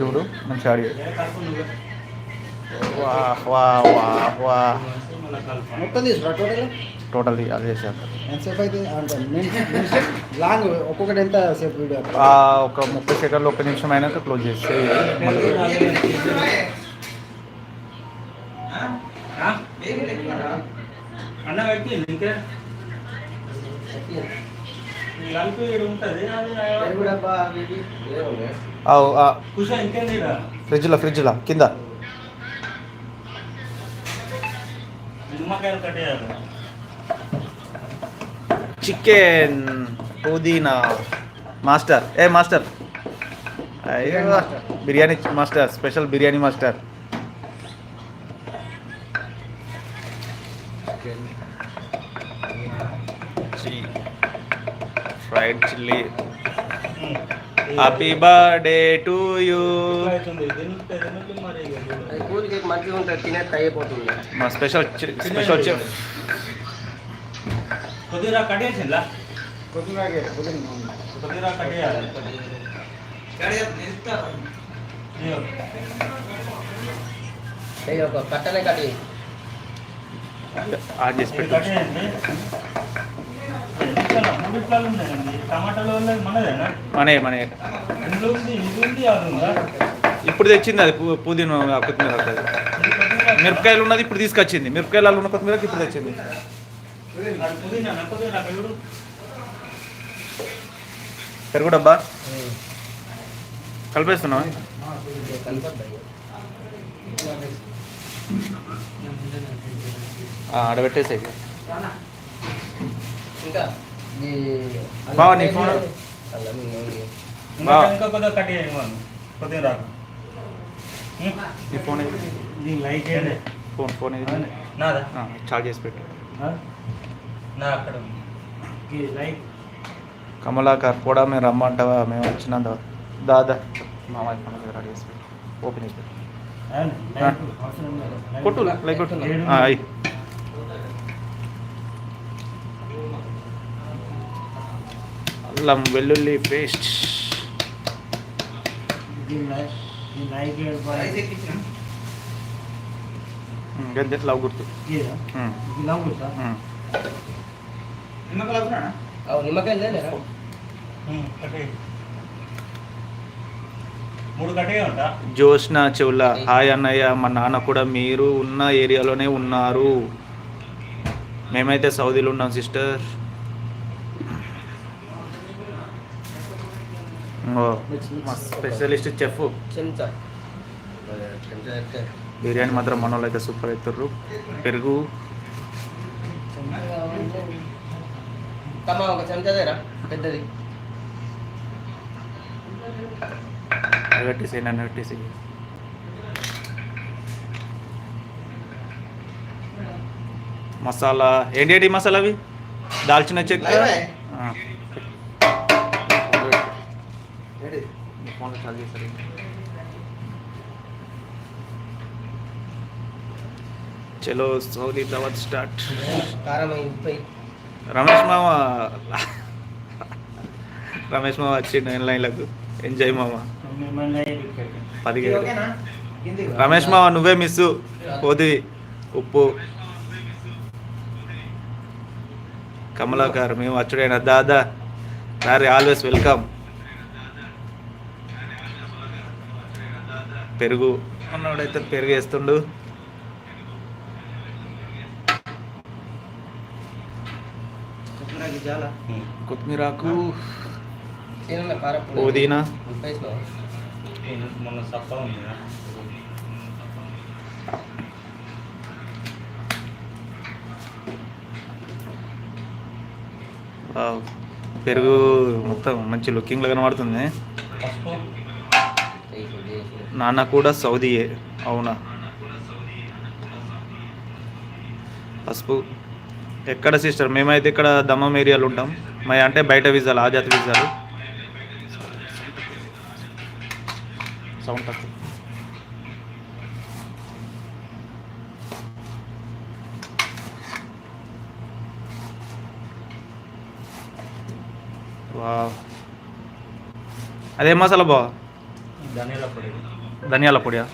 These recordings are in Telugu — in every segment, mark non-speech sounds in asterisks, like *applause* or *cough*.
చూడు మంచి ఆడియో టోటల్? టోటల్ అది చేశారు ఎంతసేపు అయితే అంటే లాంగ్ ఒక్కొక్కటి ఎంత సేపు వీడియో? ఆ, ఒక ముప్పై సెకండ్లు ఒక నిమిషం అయినాక క్లోజ్ చేస్తే అన్న పెట్టి ఇంకే. కలిపి ఉంటది ఫ్రిడ్జ్లో ఫ్రిడ్జ్లో కింద. చికెన్ పుదీనా. మాస్టర్. ఏ మాస్టర్. అయ్యో biryani master. Special biryani master. Fried chilli. Happy birthday to you మా స్పెషల్ స్పెషల్ చెఫ్ కొద్దిగా కట్టేసిందా కొద్దిగా కొద్దిగా కట్టేయాలి కట్టనే కట్టి ఆన్ చేసి మనే మనే ఇప్పుడు తెచ్చింది అది పుదీనా కొత్తిమీర మిరపకాయలు ఉన్నది ఇప్పుడు తీసుకొచ్చింది. మిరపకాయలు ఉన్న కొత్తిమీరకి ఇప్పుడు తెచ్చింది. అది పుదీనా కొద్దిగా నాకు చూడు పెరుగు డబ్బా కలిపేస్తున్నావా? కనపడ్డాయి ఆ, ఆడబెట్టేసాయి. ఇంకా బావ, నీ ఫోన్? నీ ఫోన్ ఫోన్ ఫోన్ ఏది? నాదా ఆ, చార్జ్ చేసి పెట్టు నా అక్కడ ఉంది ఈ లైట్ కమలాకర్ కూడా మేము రమ్మంటావా మేము వచ్చిన దాదా మా వైఫ్ మన దగ్గర రెడీ చేసి పెట్టు ఓపెన్ చేసి పెట్టు కొట్టు లైక్ కొట్టు ఆ, అయ్. అల్లం వెల్లుల్లి పేస్ట్ దీని లైట్ దీని లైట్ ఏడు పాయింట్. గంతే లవ్ గుర్తు ఇదా? ఉమ్, ఇది నవ్వుతా? ఉమ్. అవు నిమ్మకాయలు లేరా? ఉం, కట్టేయ్. మూడు కట్టేయ ఉంటా జోష్న చెవుల. హాయ్ అన్నయ్య మా నాన్న కూడా మీరు ఉన్న ఏరియాలోనే ఉన్నారు. మేమైతే సౌదీలో ఉన్నాం సిస్టర్. Specialist chef. చెంచా. బిర్యానీ మాత్రం మన వాళ్ళు అయితే సూపర్ అవుతారు పెరుగు. ఒక పెద్దది. నన్ను మసాలా. ఏంటి మసాలా అవి? దాల్చిన చెక్క. ఫోన్లో చాలు చేస్తారు. చలో సౌదీ దావత్ స్టార్ట్. రమేష్ మామ. రమేష్ మామ వచ్చిండు లైన్లకు ఎంజాయ్ మామ. పదిహేడు. రమేష్ మామ నువ్వే మిస్ పోది ఉప్పు. కమలాకర్ మేము వచ్చుడైనా దాదా. సారీ ఆల్వేస్ వెల్కమ్ పెరుగు. అన్నోడైతే పెరుగు వేస్తుండు. కొత్తిమీరాకు. పుదీనా. పెరుగు మొత్తం మంచి లుకింగ్లో కనబడుతుంది పసుపు చెయ్యి కొద్దిగా వేసి. నాన్న కూడా సౌదీయే. అవునా? పసుపు. ఎక్కడ సిస్టర్? మేమైతే ఇక్కడ దమ్మం ఏరియాలో ఉంటాం. మా అంటే బయట వీసాలు ఆజాత్ వీసాలు. సౌండ్ తక్కువ. అదే మసాలా బావ? ధనియాల పొడి. ధనియాల పొడియా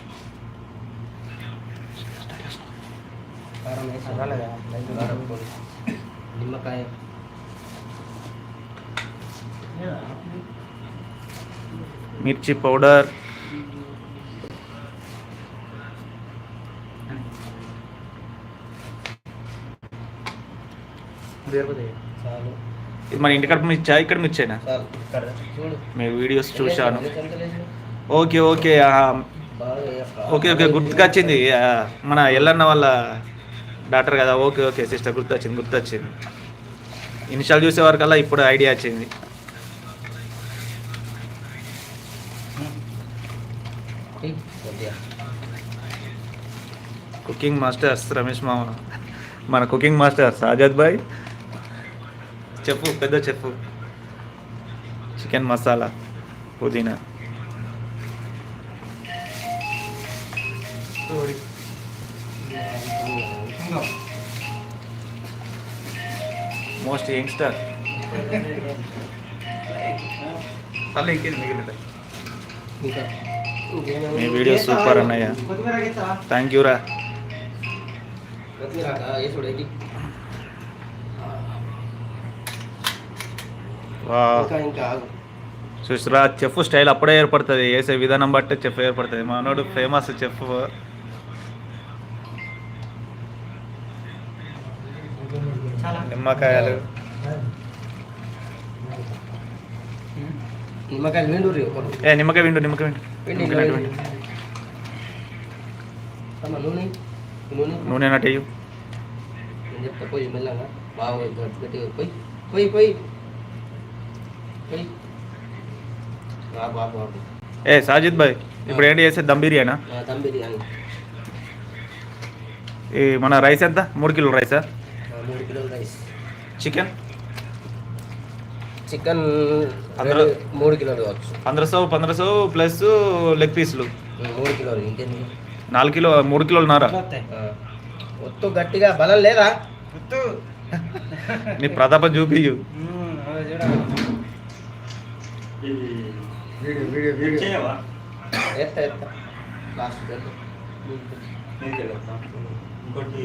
నిమ్మకాయ. మిర్చి పౌడర్. ఇది మన ఇంటికాడ మిర్చా ఇక్కడ మిర్చేనా చాలు ఇక్కడ చూడు. మీ వీడియోస్ చూశాను? ఓకే ఓకే ఓకే ఓకే గుర్తుకొచ్చింది. మన ఎల్లన్న వాళ్ళ డాక్టర్ కదా. ఓకే ఓకే సిస్టర్ గుర్తొచ్చింది గుర్తొచ్చింది. ఇనిషియల్ చూసే వరకల్లా ఇప్పుడు ఐడియా వచ్చింది. కుకింగ్ మాస్టర్స్ రమేష్ మామ. మన కుకింగ్ మాస్టర్స్ ఆజాద్ భాయ్. చెప్పు పెద్ద చెప్పు. చికెన్ మసాలా పుదీనా. మోస్ట్ యంగ్స్టర్ తల్లి ఇంకేది మిగిలింది? ఇంకా. మీ వీడియో సూపర్ అన్నయ్య? థ్యాంక్ యూ రా. చూసిరా చెఫ్ స్టైల్ అప్పుడే ఏర్పడుతుంది. వేసే విధానం బట్టే చెఫ్ ఏర్పడుతుంది. మనోడు ఫేమస్ చెఫ్ చాలా నిమ్మకాయలు నిమ్మకాయలు విండూరి ఒకరు ఏ నిమ్మకాయ విండు నిమ్మకాయ విండు విండి, నిమ్మకాయ విండి. విండు అమ్మ నూనె ఈ నూనె నూనె నటేయు నేను చెప్తా పోయి మెల్లగా బాగా గట్టి గట్టిగా పోయి పోయి పోయి పోయి బాబు బాబు బాబు ఏ సాజిద్ భాయ్ ఇప్పుడు ఏంటి చేసే దమ్ బిర్యానా నా దమ్ బిర్యానీ ఈ మన రైస్ ఎంత మూడు కిలో రైసా ఆ, మూడు కిలోల రైస్ చికెన్ చికెన్ మూడు కిలోలు కావచ్చు. పంద్రహ సో పంద్రహ సో ప్లస్ లెగ్ పీసులు. మూడు కిలోలు ఇంకేంది నాలుగు కిలో మూడు కిలోలు నారా. ఒత్తు గట్టిగా బలం లేదా? గుర్తు నీ ప్రతాపం చూపియు? ఇంకోటి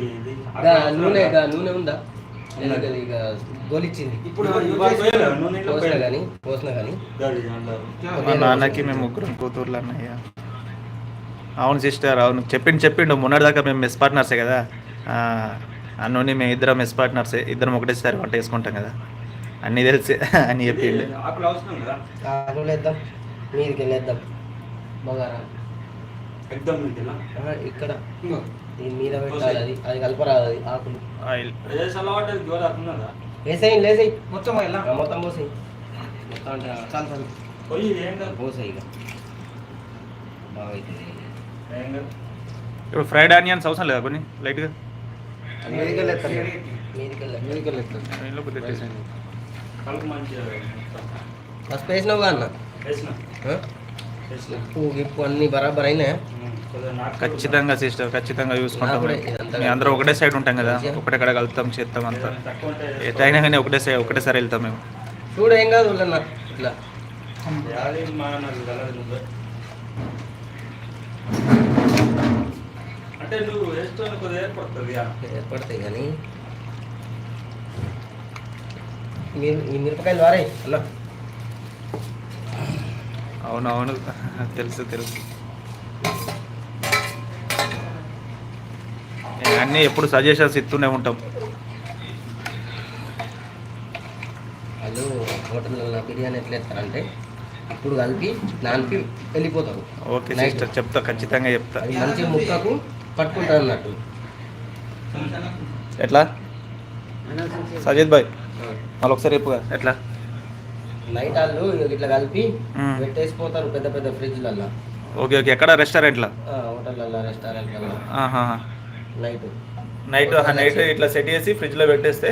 నూనె నూనె ఉందా? ఇక గోలిచ్చింది ఇప్పుడు పోసిన. కానీ పోసిన కానీ. మా నాన్నకి మేము ముగ్గురం కూతుర్లు అన్నయ్య. అవును సిస్టర్ అవును. చెప్పిండు చెప్పిండు. మొన్నటిదాకా మేము మెస్ పార్ట్నర్సే కదా. ఆ, అన్నోని మేము ఇద్దరం మెస్ పార్ట్నర్సే. ఇద్దరం ఒకటేసారి వంట వేసుకుంటాం కదా. అన్నీ తెలిసి. అని చెప్పిండు. ఆకులు వేద్దాం. మీదికి వెళ్ళేద్దాం బగారా ఇక్కడ. దీని మీద పెట్టాలి అది అది కలపరాదు అది ఆకులు. ఆయిల్ వేసేయి లేసేయి. మొత్తం ఆ, మొత్తం పోసేయి. మొత్తం అంటే చాలు చాలు. పోయి పోసేయి ఇక. బాగా అవుతుంది ఇప్పుడు ఫ్రైడ్ ఆనియన్స్ అవసరం లేదా కొన్ని? లైట్గా. ఫస్ట్ వేసినావు అన్న? వేసిన. ఆ? వేసిన. ఉప్పు గిప్పు అన్ని బరాబర్ నాటు ఖచ్చితంగా సిస్టర్ ఖచ్చితంగా చూసుకుంటాం మేము. అందరం ఒకటే సైడ్ ఉంటాం కదా. ఒకటే కడ కలుపుతాం చేస్తాం అంతా. ఎటైనా కానీ ఒకటే సైడ్ ఒకటేసారి వెళ్తాం మేము. చూడు ఏం కాదు ఉల్లన్న ఇట్లా. యాది మా నాకు కలర్ ఉంది అంటే నువ్వు వేసుకొని కొద్దిగా ఏర్పడుతుంది ఇక. ఏర్పడతాయి కానీ. మీరు ఈ మిరపకాయలు వారాయి అన్న. అవును అవును తెలుసు తెలుసు నేను అన్నీ ఎప్పుడు సజెషన్స్ ఇస్తూనే ఉంటాం. వాళ్ళు హోటల్లో బిర్యానీ ఎట్లా ఇప్పుడు కలిపి వెళ్ళిపోతారు. ఓకే. సిస్టర్ చెప్తా ఖచ్చితంగా చెప్తా. అది మంచి ముక్కకు పట్టుకుంటారు అన్నట్టు. ఎట్లా? భాయ్ మళ్ళీ ఒకసారి చెప్పుగా ఎట్లా? నైట్ వాళ్ళు ఇట్లా కలిపి. పెట్టేసిపోతారు పెద్ద పెద్ద ఫ్రిడ్జ్లల్లో ఓకే ఓకే. ఎక్కడ? రెస్టారెంట్లో హోటళ్ళల్లో రెస్టారెంట్లలో ఆహా నైట్ నైట్ నైట్ ఇట్లా సెట్ చేసి ఫ్రిడ్జ్లో పెట్టేస్తే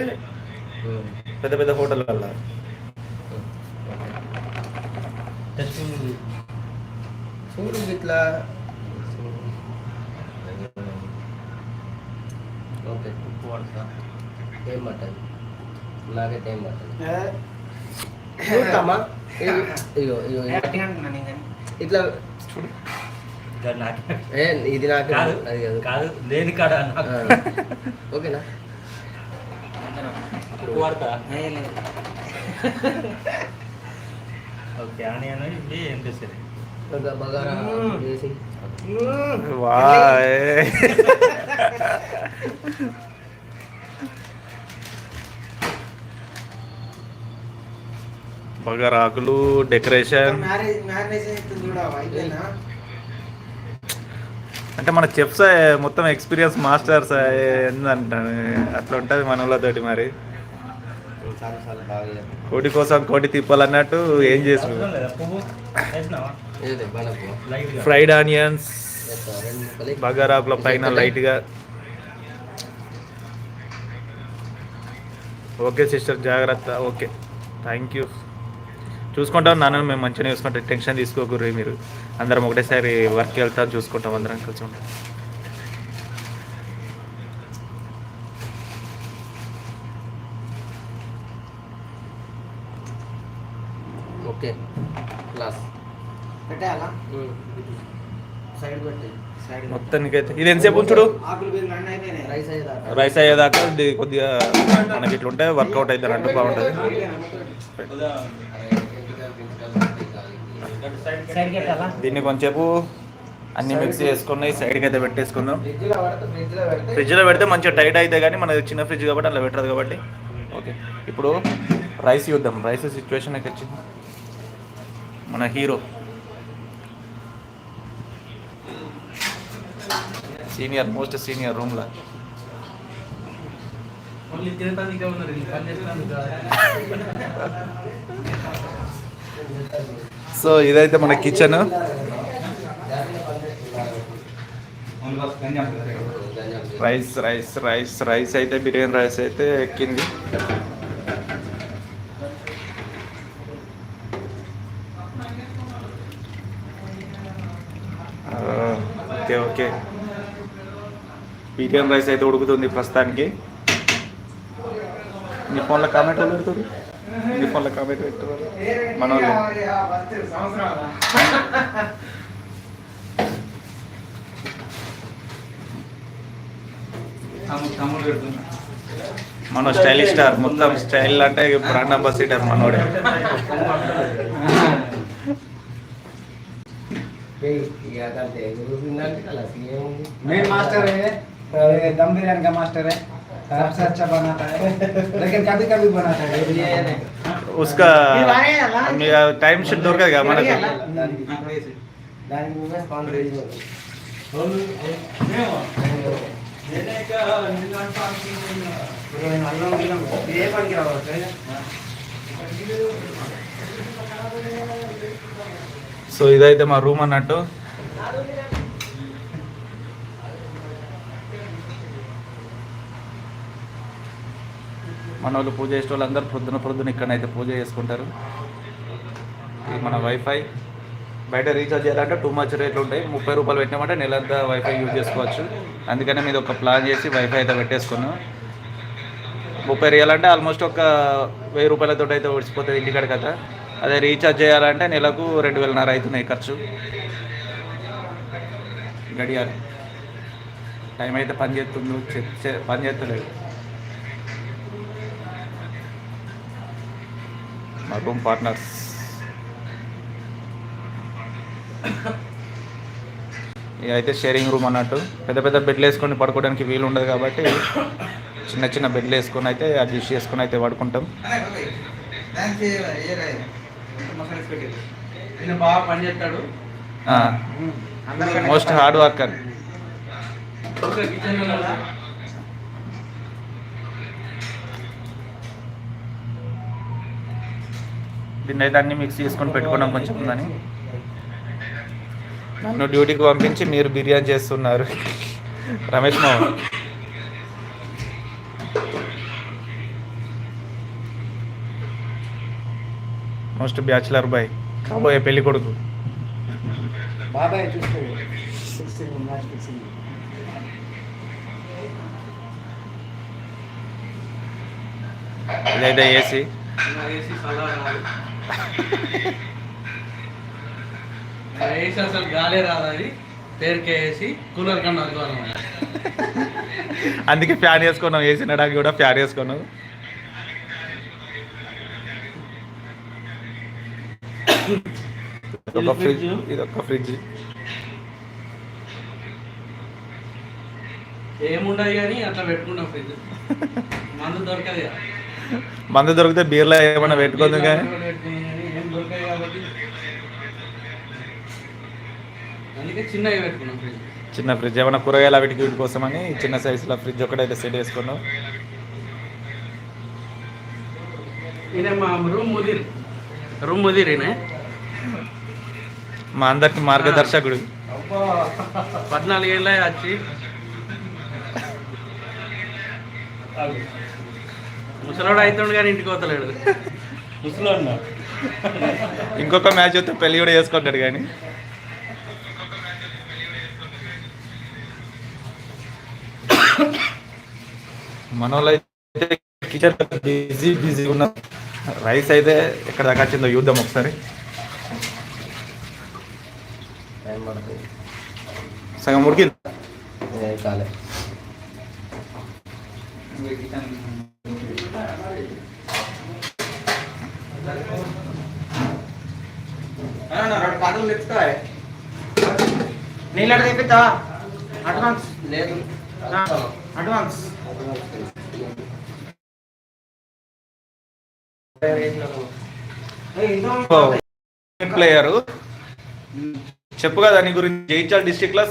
పెద్ద పెద్ద హోటళ్ళల్లో చూడు ఇట్లా ఓకే ఏం పట్టదు నాకైతే ఏం పట్టదు చూస్తామా ఇగో ఇగో ఇగో. గట్టిగా అంటున్నా నేను కానీ. ఇట్లా చూడు. ఇక్కడ నాకు ఏ ఇది నాకు కాదు అది కాదు. కాదు లేని కాడ. ఓకేనా? ఉప్పు వాడతా? ఓకే ఆనియన్ ఇది ఏం చేసేది? బగారా వాయ్. బగరాకులు డెకరేషన్. మ్యారేజ్ మ్యారేజ్ అయిపోయినా అంటే మన చెప్స్ మొత్తం ఎక్స్పీరియన్స్ మాస్టర్స్ ఏందంటాను అట్లా ఉంటుంది మన మరి. కోటి కోసం కోటి తిప్పాలన్నట్టు ఏం చేసు ఫ్రైడ్ ఆనియన్స్ వేస్తా బగారాకుల పైన లైట్గా. ఓకే సిస్టర్ జాగ్రత్త. ఓకే థ్యాంక్ యూ చూసుకుంటాం నాన్న మేము మంచిగా చూసుకుంటాం. టెన్షన్ తీసుకోకూర్రి మీరు. అందరం ఒకటేసారి వర్క్ వెళ్తాం చూసుకుంటాం అందరం కలిసి ఉంటాం. ఓకే. క్లాస్ పెట్టేయాలా? సైడ్ పెట్టి. సైడ్ మొత్తానికైతే. ఇది ఎంతసేపు ఉంచుడు అయిపోయినాయి. రైస్ అయ్యేదాకా. ఇది కొద్దిగా మనకి ఇట్లా ఉంటే వర్కౌట్ అవుతుంది అంటే బాగుంటుంది దీన్ని కొంచెంసేపు అన్ని మిక్స్ చేసుకుని సైడ్కి అయితే పెట్టేసుకుందాం. ఫ్రిడ్జ్లో పడితే మంచిగా టైట్ అయితే కానీ మనది చిన్న ఫ్రిడ్జ్ కాబట్టి అలా పెట్టదు కాబట్టి. ఓకే. ఇప్పుడు రైస్ చూద్దాం. రైస్ సిచ్యువేషన్ అయితే వచ్చింది. మన హీరో. సీనియర్ మోస్ట్ సీనియర్ రూమ్లో *laughs* సో ఇదైతే మన kitchen rice rice rice rice అయితే బిర్యానీ రైస్ అయితే ఎక్కింది. Okay okay. బిర్యానీ రైస్ అయితే ఉడుకుతుంది ప్రస్తుతానికి. మీ ఫోన్లో కామెంట్ వాళ్ళు పెడుతుంది నీ ఫోన్లో కామెంట్ పెడుతున్నారు మన వాళ్ళు మన స్టైల్ స్టార్. మొత్తం స్టైల్ అంటే బ్రాండ్ అంబాసిడర్ మనోడే. ఇక కంటే గురువుందంటే అలా ఏముంది मेन मास्टर है ये दम बिरयानी का मास्टर है सबसे अच्छा बनाता है लेकिन कभी कभी बनाता है डेली नहीं ఉస్కా టైం షీట్ దొరకదు కదా మనకు దానికి నువ్వే స్పాన్సర్ చేసి అల్లం గిల్లం ఏ పనికి రావచ్చు సో ఇదైతే మా రూమ్ అన్నట్టు మన వాళ్ళు పూజ చేసే వాళ్ళు అందరూ ప్రొద్దున ప్రొద్దున ఇక్కడనైతే పూజ చేసుకుంటారు. ఇది మన వైఫై బయట రీఛార్జ్ చేయాలంటే టూ మచ్ రేట్లు ఉంటాయి. ముప్పై రూపాయలు పెట్టినామంటే నెలంతా వైఫై యూజ్ చేసుకోవచ్చు. అందుకనే మీద ఒక ప్లాన్ చేసి వైఫై అయితే పెట్టేసుకున్నాం. ముప్పై రియాలంటే ఆల్మోస్ట్ ఒక వెయ్యి రూపాయలతో అయితే ఓడిచిపోతుంది ఇంటికాడ కదా. అదే రీఛార్జ్ చేయాలంటే నెలకు రెండు వేలన్నర అవుతున్నాయి ఖర్చు. గడియారు. టైం అయితే పని చేస్తుంది పని చేస్తలేదు. మా రూమ్ పార్ట్నర్స్ ఇది అయితే షేరింగ్ రూమ్ అన్నట్టు. పెద్ద పెద్ద బెడ్లు వేసుకొని పడుకోవడానికి వీలు ఉండదు కాబట్టి చిన్న చిన్న బెడ్లు వేసుకొని అయితే అడ్జస్ట్ చేసుకొని అయితే పడుకుంటాం. మోస్ట్ హార్డ్ వర్కర్ దీన్ని అయితే అన్ని మిక్స్ చేసుకొని పెట్టుకున్నాం కొంచెం ఉందని. నన్ను డ్యూటీకి పంపించి మీరు బిర్యానీ చేస్తున్నారు. రమేష్ మామ. మోస్ట్ బ్యాచులర్ బాయ్ కాబోయే పెళ్ళి కొడుకు. ఇదైతే ఏసీ ఏసీ సలహా వేసి అసలు గాలే రాదు అది. పేరుకే వేసి కూలర్ కన్నా అనుకోవాలి అందుకే ఫ్యాన్ వేసుకున్నాం వేసినడానికి కూడా ఫ్యాన్ వేసుకున్నాం ఒక ఫ్రిడ్జ్ ఇది ఒక ఫ్రిడ్జ్. ఏముండదు కానీ అట్లా పెట్టుకుంటాం ఫ్రిడ్జ్. మందు దొరకదు కదా. మందు దొరికితే బీర్లో ఏమైనా పెట్టుకుందాం కానీ. చిన్న ఫ్రిడ్జ్ ఏమైనా కూరగాయల వీటికి వీటి కోసమని చిన్న సైజులో ఫ్రిడ్జ్ ఒకటైతే సెట్ చేసుకున్నాం. మా రూమ్ అందరికి మార్గదర్శకుడు. పద్నాలుగేళ్ళ వచ్చి ముసలోడు అవుతుండు కానీ ఇంటికి పోతలేడు. ముసలో అన్నా ఇంకొక మ్యాచ్ వస్తే పెళ్ళి కూడా చేసుకుంటాడు కానీ. మన కిచెన్ బిజీ బిజీ ఉన్నారు రైస్ అయితే ఎక్కడ దాకా వచ్చిందో యూద్దాం ఒకసారి. సగం ఉడికింది? ఏ కాలే. రెండు నీళ్ళు తెప్పిస్తా? అడ్వాన్స్ లేదు. Advance player? చెప్పు కదా నీ గురించి జైచాల్ డిస్టిక్లో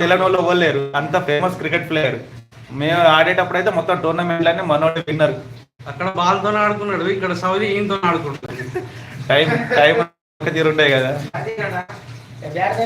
తెలంగాణలో ఇవ్వలేరు అంత ఫేమస్ క్రికెట్ ప్లేయర్ మేము ఆడేటప్పుడు అయితే మొత్తం టోర్నమెంట్లన్నీ మనోడే విన్నర్. అక్కడ బాల్తో ఆడుకున్నాడు ఇక్కడ సౌదీ ఈయనతో ఆడుకుంటాడు టైం టైం తీరుంటాయి కదా. అది కదా. బ్యాట్